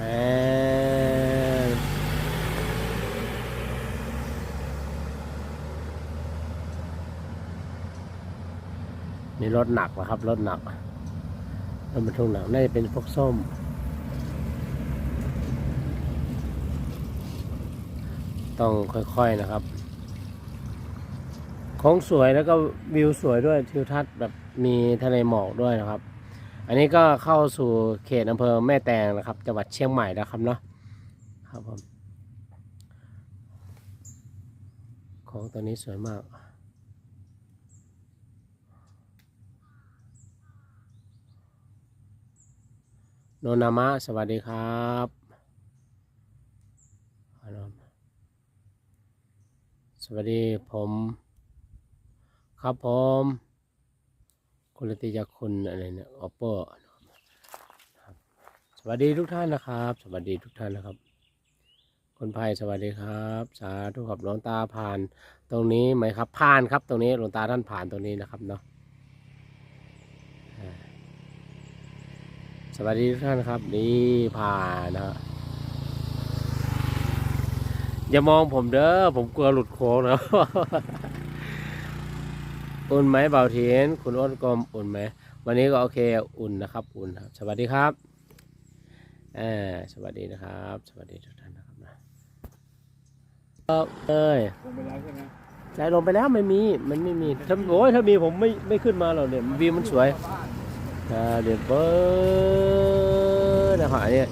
นี่รถหนักนะครับรถหนักรถบรรทุกหนักน่าจะเป็นพวกส้ม ต้องค่อยๆนะครับโค้งสวยแล้วก็วิวสวยด้วยทิวทัศน์แบบมีทะเลหมอกด้วยนะครับ อันนี้ก็เข้าสู่เขตอำเภอแม่แตงนะครับจังหวัดเชียงใหม่แล้วครับเนาะครับผมของตัวนี้สวยมาก โนนามะ สวัสดีครับสวัสดีผม ครับผม คุณลติยาคุณอะไรเนี่ยออปเปอร์สวัสดีทุกท่านนะครับ สวัสดีทุกท่านนะครับ คนไทยสวัสดีครับ สาธุครับหลวงตาผ่าน ตรงนี้ไหมครับผ่านครับตรงนี้หลวงตาท่านผ่านตรงนี้นะครับเนาะสวัสดีทุกท่านครับ นี่ผ่านนะฮะอย่ามองผมเด้อผมกลัวหลุดโค้งนะ อุ่นไหมเบาเทียนคุณอ้นกลมอุ่นไหมวันนี้ก็โอเคอุ่นนะครับ อุ่นครับสวัสดีครับเออสวัสดีนะครับ สวัสดีทุกท่านนะครับนะครับเอ้ยลงไปแล้วใช่ไหมใจลงไปแล้วไม่มีมันไม่มีถ้าโอ้ยถ้ามีผมไม่ไม่ขึ้นมาหรอกเนี่ยวิวมันสวยอ่าเดี๋ยวเบอร์นะครับอันนี้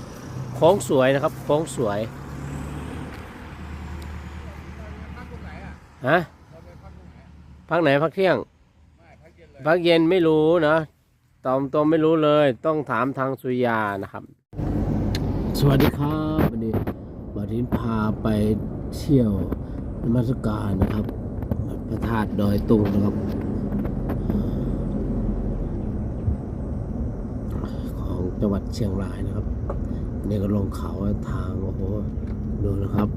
โค้งสวยนะครับโค้งสวยฮะ พักไหนพักเที่ยงไม่พักเย็นเลยพักเย็นไม่รู้นะตอมตัวไม่รู้เลย ต้องถามทางสุยานะครับ สวัสดีครับวันนี้วันนี้พาไปเที่ยวนมัสการนะครับ พระธาตุดอยตุงนะครับ ของจังหวัดเชียงรายนะครับนี่ก็ลงเขาทางโอ้โหดูนะครับ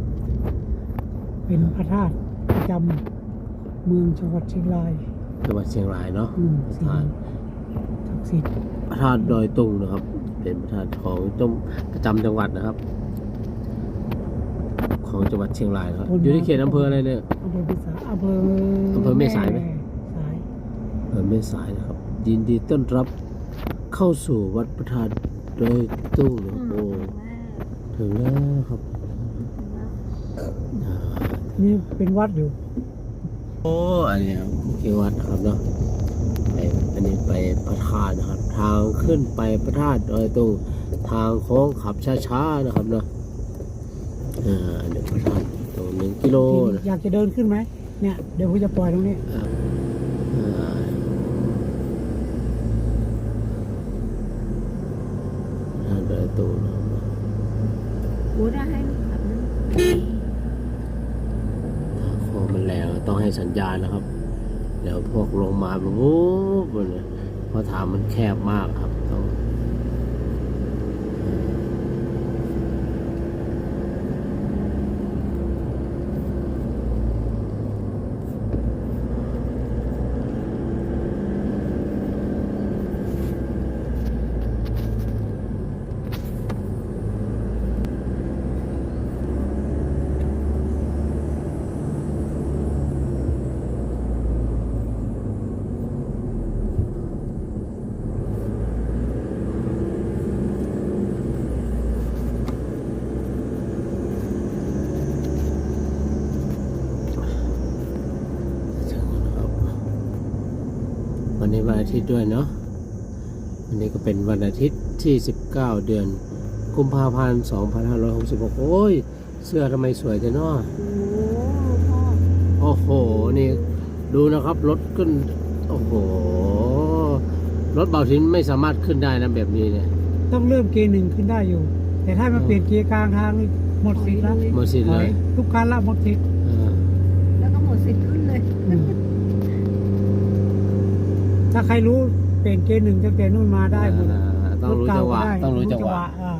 เป็นพระธาตุประจำ เมืองจังหวัดเชียงรายจังหวัดเชียงรายเนาะอืมพระสิ่งธาตุศักดิ์สิทธิ์พระธาตุดอยตุงนะครับ เป็นพระธาตุของจงประจำจังหวัดนะครับ ของจังหวัดเชียงรายนะครับอยู่ที่เขตอำเภออะไรเนี่ยอำเภอพิสารอำเภออำเภอแม่สายไหมสายอำเภอแม่สายนะครับ ยินดีต้อนรับเข้าสู่วัดพระธาตุดอยตุงนะโอ้ถึงแล้วครับอ่านี่เป็นวัดอยู่ โอ้อันนี้ครับที่วัดนะครับเนาะไปอันนี้ไปพระธาตุนะครับ ทางขึ้นไปพระธาตุดอยตุงทางโค้งขับช้าๆนะครับเนาะอ่าเดี๋ยวพระธาตุตรงหนึ่งกิโลนะอยากจะเดินขึ้นไหมเนี่ยเดี๋ยวผมจะปล่อยตรงนี้อ่าพระธาตุดอยตุงนะครับ Ủa ra hay tập nữa ถ้าโค้งมันแรงต้องให้ สัญญาณนะครับ เดี๋ยวพวกลงมาปุ๊บเนี่ยเพราะทางมันแคบมากครับต้อง อาทิตย์ด้วยเนาะวันนี้ก็เป็นวันอาทิตย์ที่ 19 เดือนกุมภาพันธ์2566 โอ้ย เสื้อทำไมสวยจังเนาะ Ủa พ่อโอ้โห นี่ดูนะครับ รถขึ้น โอ้โห รถเบาทินไม่สามารถขึ้นได้นะแบบนี้เนี่ย ต้องเริ่มเกียร์หนึ่งขึ้นได้อยู่ แต่ถ้ามาเปลี่ยนเกียร์กลางทางนี่หมดสิทธิ์แล้วหมดสิทธิ์เลย ทุกคันละหมดสิทธิ์ เออ Nó có một xịt ขึ้นเลย อืมถ้าใครรู้เปลี่ยนเกียร์หนึ่งตั้งแต่นู่นมาได้หมดอ่าต้องรู้จังหวะถเก่าก็ได้ต้องรู้จังหวะอ่า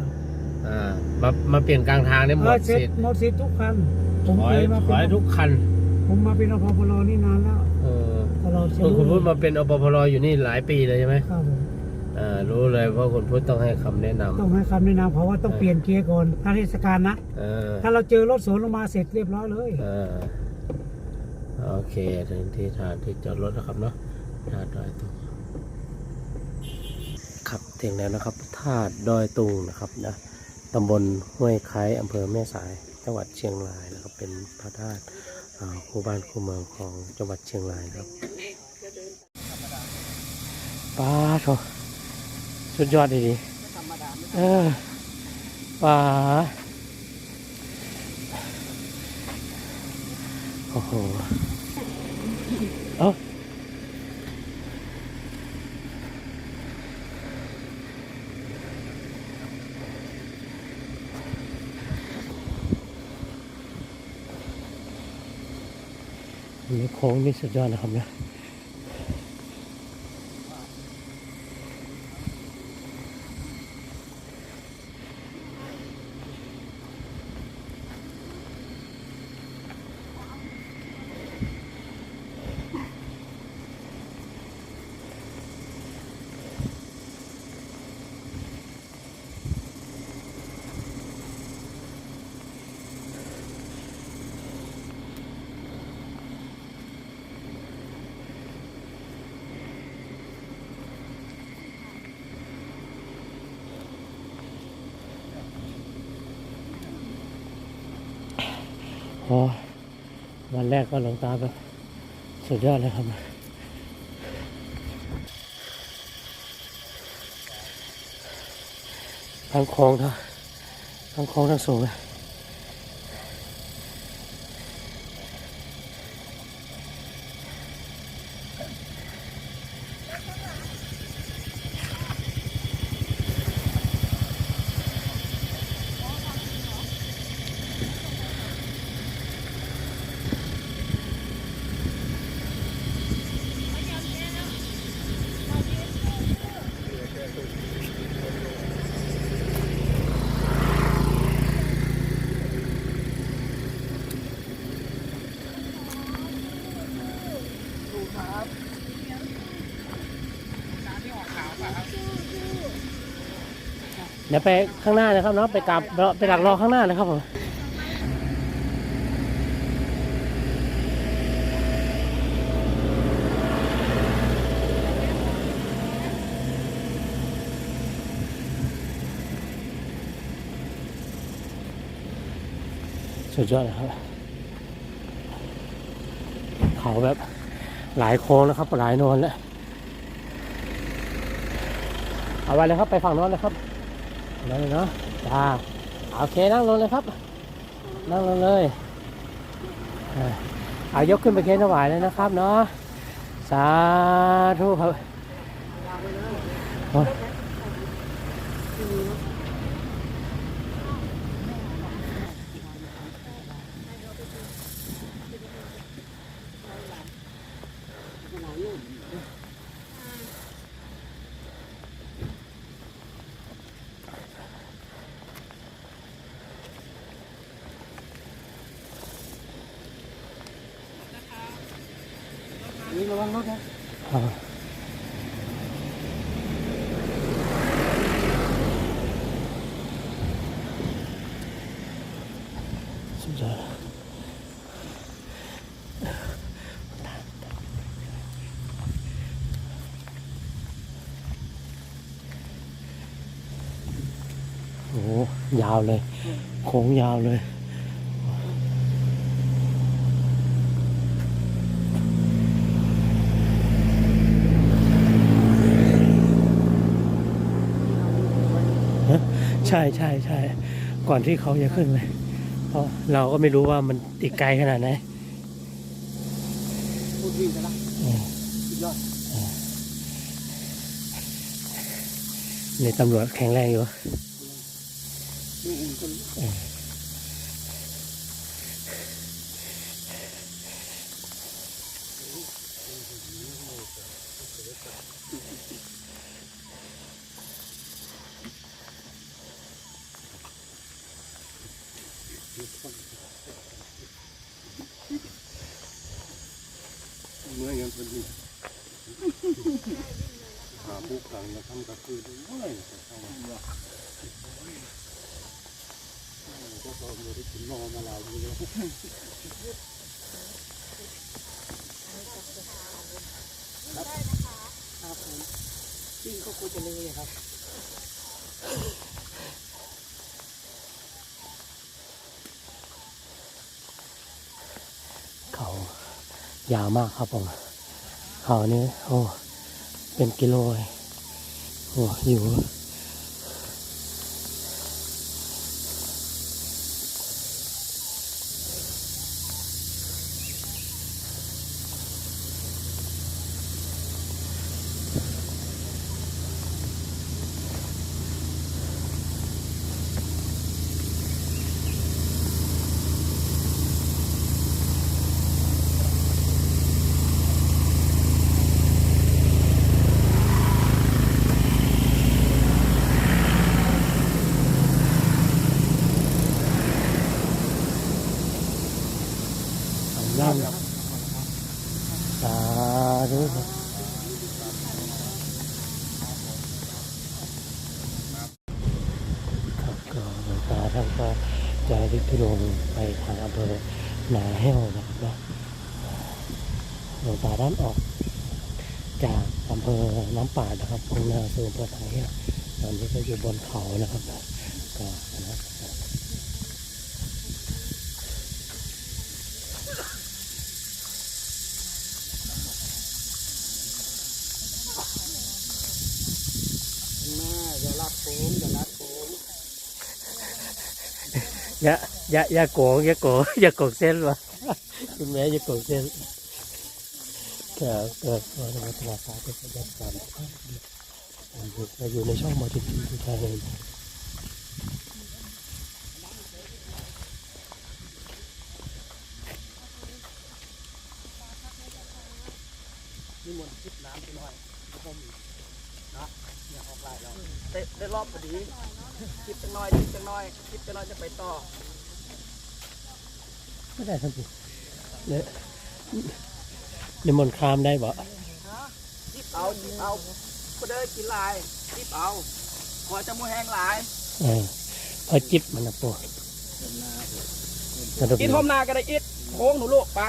อ่ามามาเปลี่ยนกลางทางได้หมเออดเสร็จสิทธิ์หมดสิทธิ์ทุกคันผมขอเคให้ยมาขเป็อให้นทุกคัน ผมมาเป็นอพพลนี่นานแล้วเออตลอดชีเออวิตคุณพูดมาเป็นอปพลอยู่นี่หลายปีเลยใช่ไหมครับผมอ่ารู้เลยว่าคุณพุทธต้องให้คำแนะนำต้องให้คำแนะนำเพราะว่าต้องเปลี่ยนเกียร์ก่อนถ้าเทศกาลนะเออถ้าเราเจอรถสวนลงมาเสร็จเรียบร้อยเลย เออโอเคถึงที่ทานที่จอดรถนะครับเนาะ ธาตุดอยตุงครับถึงแล้วนะครับธาตุดอยตุงนะครับนะตำบลห้วยไคอำเภอแม่สายจังหวัดเชียงรายนะครับเป็นพระธาตุคู่บ้านคู่เมืองของจังหวัดเชียงรายครับป้าโถสุดยอดดีดีเออป้าโอ้โหเอ้า โค้งนี่สุดยอดนะครับเนี่ยโอ้ วันแรกก็หลงตาแบบสุดยอดเลยครับ ทั้งโค้งทั้งทั้งโค้งทั้งสูงเลย เดี๋ยวไปข้างหน้านะครับเนาะไปกลับไปดักรอข้างหน้าเลยครับผมสุดยอดเลยครับเขาแบบหลายโค้งนะครับหลายโนนแล้วเอาไว้เลยครับไปฝั่งน้นเลยครับ นั่งเลยเนาะจ้าโอเคนั่งลงเลยครับ นั่งลงเลยเอายกขึ้นไปเค้นถวายเลยนะครับเนาะสาธุครับ โอ้ยอ่าสุดยอดโอ้โหยาวเลย โค้งยาวเลย ใช่ใช่ใช่ก่อนที่เขาจะขึ้นเลยเพราะเราก็ไม่รู้ว่ามันอีกไกลขนาดไหนพูดวิ่งกันละเออสุดยอดในตำรวจแข็งแรงอยู่ นี่อุ่นคนเมื่อยังคนนี้กันมาทำกระคืนด้วยเข้ามาก็พอมีได้กินนอมาแล้วนี่เลยครับผมปิ้งก็ควรจะเลยครับเขายาวมากครับผม เขานี้โอ้เป็นกิโลเลยโอ้อยู่างสาธุครับครับก็หล วงตาท่านก็จะริบทุลงไปทางอำเภอนาแห้วนะครับเนาะหลวงตาด้านออกจากอำเภอน้ำป่านะครับมุ่งหน้าสู่อำเภอนาแห้วตอนนี้ก็อยู่บนเขานะครับก็นะครับ แม่อย่าลัดผมอย่าลัดผม อ ยะยะยะโกงยะโกงยะโกงเส้นวะคุณแม่ยะโกงเส้นครับครับวันวัฒนศาสตร์ที่ยัดการเราอยู่ในช่องมาทิพีทุกท่านเลย นี่มนต์คิดน้ำไปหน่อยผมนะอย่าออกลายเราเตะได้ รอบพอดีคิดจังน้อยคิดจังน้อยคิดจังน้อยจะไปต่อไม่ได้ทันทีเนี่ยนิมนต์ข้ามได้บ่จิบเอาจิบเอาก็เด้อกินลายจิบเอาหัวจะมูแห้งหลายเออพอจิบมันนะปูสรุปกินทมนาก็ได้อิดโค้งหนูลูกไป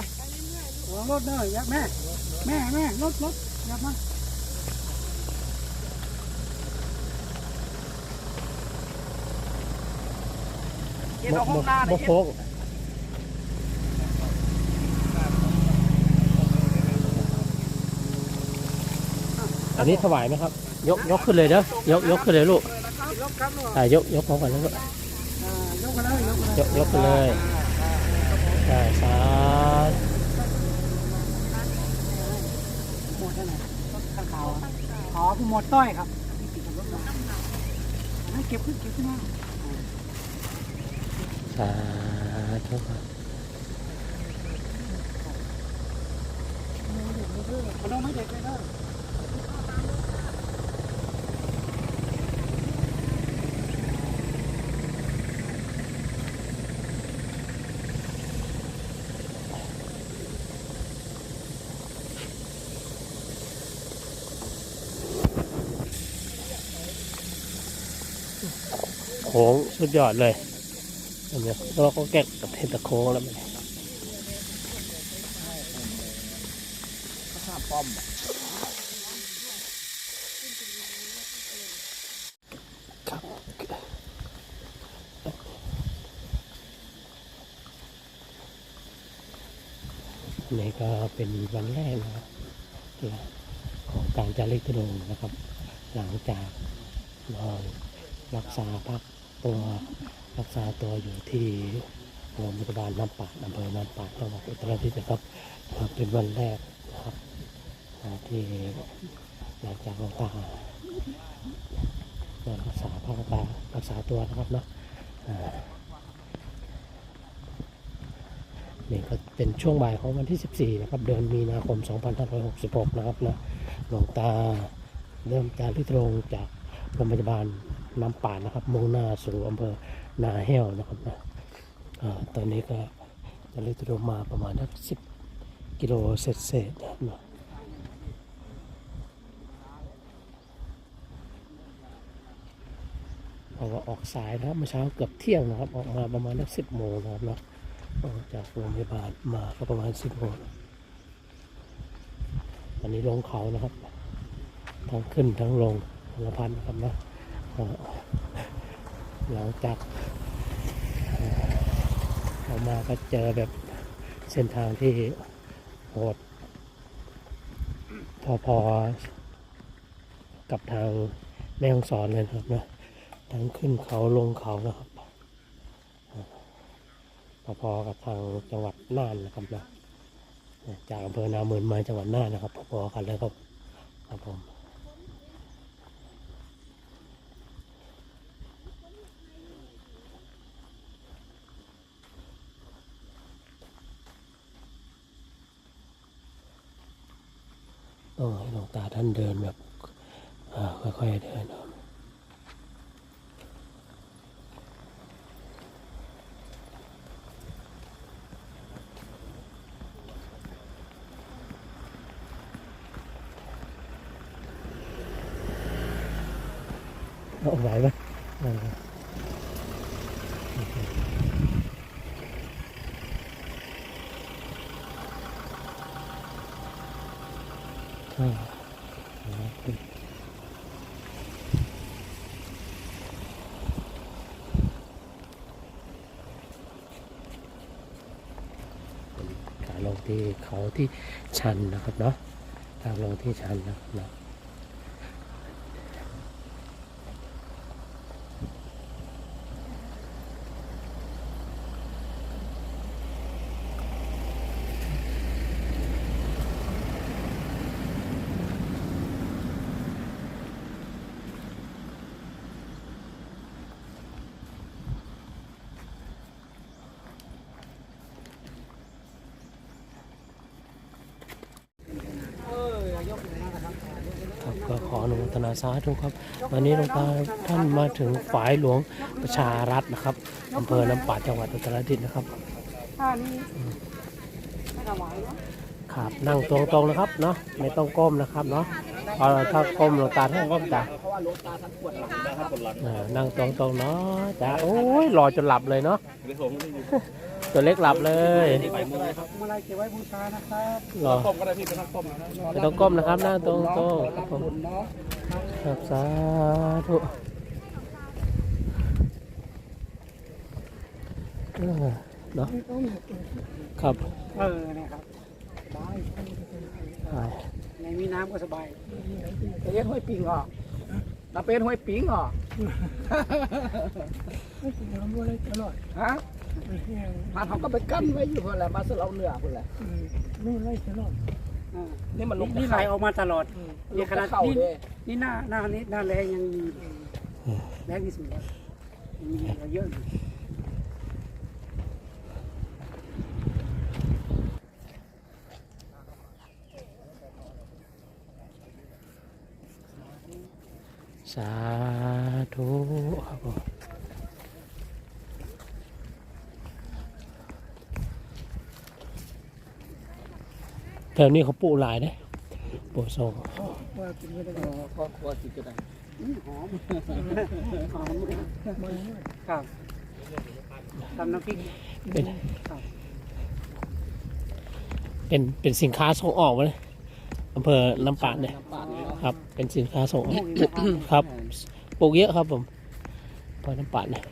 รถเด้อยักแม่ แม่แม่รถรถยักมา กินเอาห้องหน้าได้บ่อิดโค้งอันนี้ถวายไหมครับ ยกยกขึ้นเลยเด้อยกยกขึ้นเลยลูกยกครับลูกอ่ายกยกพร้อมกันแล้วก็อ่ายกกันเลยยกกันเลยยกยกไปเลยอ่าสาธุหมดแล้วไหนข้างขาวอ๋อคือหมดต้อยครับอันนั้นเก็บขึ้นเก็บขึ้นมา สาธุครับมันต้องไม่เด็กเลยเด้อโค้งสุดยอดเลย เนี้ยแล้วก็แก้กับเทนตะโค้งแล้วมันข้าป้อมครับนนี้ก็เป็นวันแรกนะครับของการจาริกทุดงนะครับ หลังจากนอนรักษาพักตัว รักษาตัวอยู่ที่โรงพยาบาลน้ำปาดอำเภอน้ำปาดจังหวัดอุตรดิตถ์นะครับเป็นวันแรกนะครับที่หลังจากหลวงตานอนรักษาพักรักษารักษาตัวนะครับเนาะนี่ก็เป็นช่วงบ่ายของวันที่ 14 นะครับ เดือนมีนาคม 2566 นะครับนะหลวงตาเริ่มจาริกทุดงจากโรงพยาบาลน้ำป่านะครับ มุ่งหน้าสู่อำเภอ นาแห้วนะครับนะตอนนี้ก็จะเล็กตัวมาประมาณสักสิบกิโลเศษเศษๆนะครับเนะราะว่าออกสายนะครับเมื่อเช้าเกือบเที่ยงนะครับ ออกมาประมาณสิบโมงนะครับเนาะออกจากโรงพยาบาลมาก็ประมาณสิบโมงวันนี้ลงเขานะครับ ทั้งขึ้นทั้งลงพลพันนะครับนะ หลังจากออกมาก็เจอแบบเส้นทางที่โหดพอๆกับทางแม่ฮ่องสอนเลยนะครับนะทั้งขึ้นเขาลงเขานะครับพอๆกับทางจังหวัดน่านนะครับนะจากอำเภอนาเมืนมาจังหวัดน่านนะครับพอๆกันเลยครับครับผม ห้หลวงตาท่านเดินแบบค่อยๆเดินครับ เอาไหวไหมเอออ่าเอาขึ้นการลง ที่เขาที่ชันนะครับเนาะทางลงที่ชันนะครับเนาะ เออยกเลยนะครับ ครับ ก็ขออนุโมทนาสาธุครับ วันนี้หลวงตาท่านมาถึงฝายหลวงประชารัฐนะครับอำเภอน้ำปาดจังหวัดอุตรดิตถ์นะครับท่านี้ไม่ถวายเนาะครับนั่งตรงๆนะครับเนาะไม่ต้องก้มนะครับเนาะเพราะถ้าก้มหลวงตาท่านก็จะเพราะว่าหลวงตาท่านปวดหลังนะครับปวดหลังเออนั่งตรงๆเนาะจ้าโอ้ยรอจนหลับเลยเนาะ ตัวเล็กหลับเลยไปมือครับเมื่อไรเก็บไว้บูชานะครับรอต้มก็ได้พี่เป็นน้ำต้มนะไม่ต้องก้มนะครับนั่งตรงๆคครัรับบผผมมเนาะครับสาธุเออเนาะครับเออเนี่ยครับสบายไปในมีน้ำก็สบายแต่เย็นห้วยปิงอะตาเป็นห้วยปิงอะน้ำอะไรตลอดฮะ มาเขาก็ไปกั้นไว้อยู่เพื่ออะไรมาสเราเหนือเพื่ออะไรนู่นไล่ตลอดนี่มันลงนี่ไหลออกมาตลอดนี่ขนาดนี่นี่นี่หน้าหน้านี้หน้าแรงยังมีแรงที่สุดแล้วยังมีเหลือเยอะอยู่สาธุครับผม แถวนี้เขาปลูกหลายเด้ปลูกส่งว่ากินไม่ได้ครอบครัวจิตกระดังหอมหอมครับทำน้ำพริกเป็นครับเป็นเป็นสินค้าส่งออกมาเลยอำเภอน้ำปาดเนี่ยน้ำปาดนี่เนาะครับ เป็นสินค้าส่งออกพวกนี้นะครับครับปลูกเยอะครับผมอำเภอน้ำปาดเนี่ย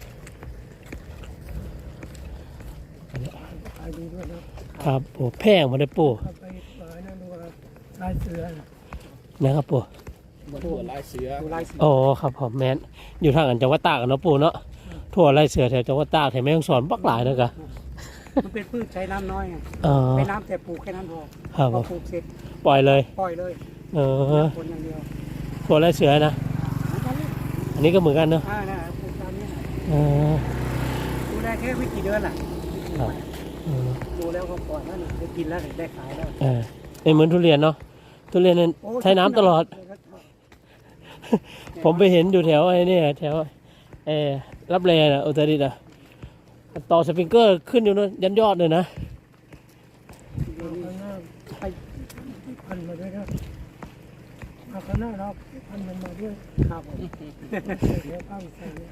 ขายดีด้วยนะครับปลูกแพงมาได้ปลูก ลายเสือน่ะนะครับปลูกเหมือนตัวลายเสือดูลายเสือโอ้ครับผมแมนอยู่ทางอันจังหวัดตากกันเนาะปู่เนาะทั่วไรเสือแถวจังหวัดตากแถวแม่ฮ่องสอนปักหลายนะกะมันเป็นพืชใช้น้ำน้อยไงเออใช้น้ำแต่ปลูกแค่นั้นพอครับพผอม ปลูกเสร็จปล่อยเลย ปล่อยเลยเออคนอย่างเดียวทั่วไรเสือนะ อันนี้ก็เหมือนกันเนาะอ่าน่ะปลูกตามนี้น่ะเออดูได้แค่ไม่กี่เดือนล่ะครับเออดูแล้วก็ปล่อยแล้วนี่ได้กินแล้วได้ขายแล้ว เออไม่เหมือนทุเรียนเนาะ ทุเรียนนั้นโอ้ใช้น้ำตลอด ผมไปเห็นอยู่แถวไอ้เนี่ยแถวเออรับแลนะอุตรดิตถ์อะต่อสปริงเกอร์ขึ้นอยู่นู่นยันยอดเลยนะข้างหน้าไปพันมาด้วยนะเอาข้างหน้าเราพันมันมาด้วยครับผมเดี๋ยวข้าวใส่เนี่ย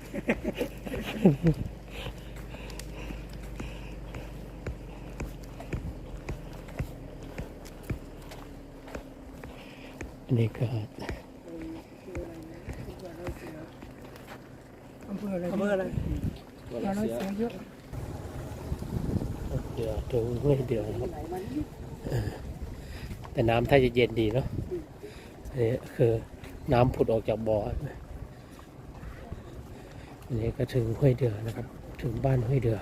อันนี้ก็อำเภออะไรอำเภออะไรตัวเราลายเสีเสือยเยอะเดือดถึงห้วยเดือดนะครับเออแต่น้ำถ้าจะเย็นดีเนาะอันนี้คือน้ำผุดออกจากบ่ออันนี้ก็ถึงห้วยเดือนะครับ ถึงบ้านห้วยเดือ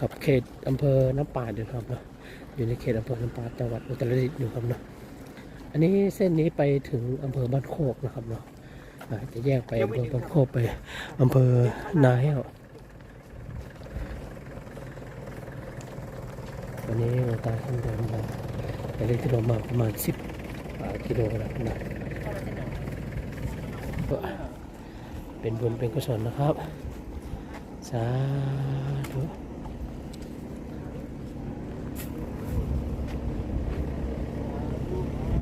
กับเขตอำเภอน้ำป่าดอยู่ครับเนาะอยู่ในเขตอำเภอน้ำป่าดจังหวัดอุตรดิตถ์อยู่ครับเนาะ อันนี้เส้นนี้ไปถึงอำเภอบ้านโคกนะครับเนาะอ่าจะแยกไปอำเภอบ้านโคกไปอำเภอนาแห้ววันนี้เราตาท่านเดินมาไปเล่นกิโลมาประมาณสิบกิโลแล้วนะก็เป็นบุญเป็นกุศลนะครับ สาธุ